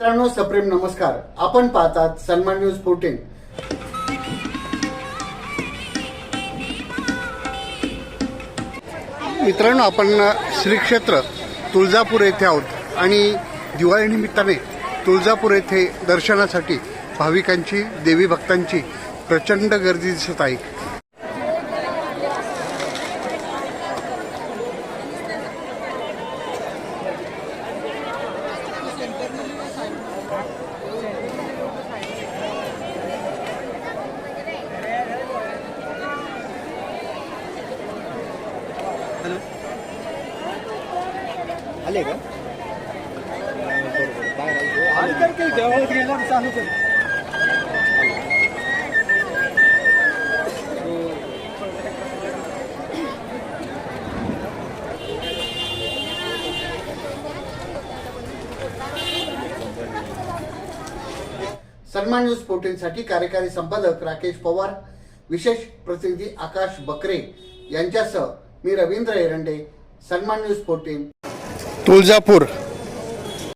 मित्रांनो सप्रेम नमस्कार. आपण पाहतात सन्मान न्यूज फोर्टीन. मित्रांनो आपण श्री क्षेत्र तुळजापूर येथे आहोत. आणि दिवाळी निमित्ताने तुळजापूर येथे दर्शनासाठी भाविकांची देवी भक्तांची प्रचंड गर्दी दिसत आहे. आले. का? बाहेर गेला चालू कर सन्मान न्यूज फोर्टीनसाठी कार्यकारी संपादक राकेश पवार विशेष प्रतिनिधी आकाश बकरे यांच्यासह मी रवींद्र एरंडे सन्मान न्यूज फोर्टीन तुळजापूर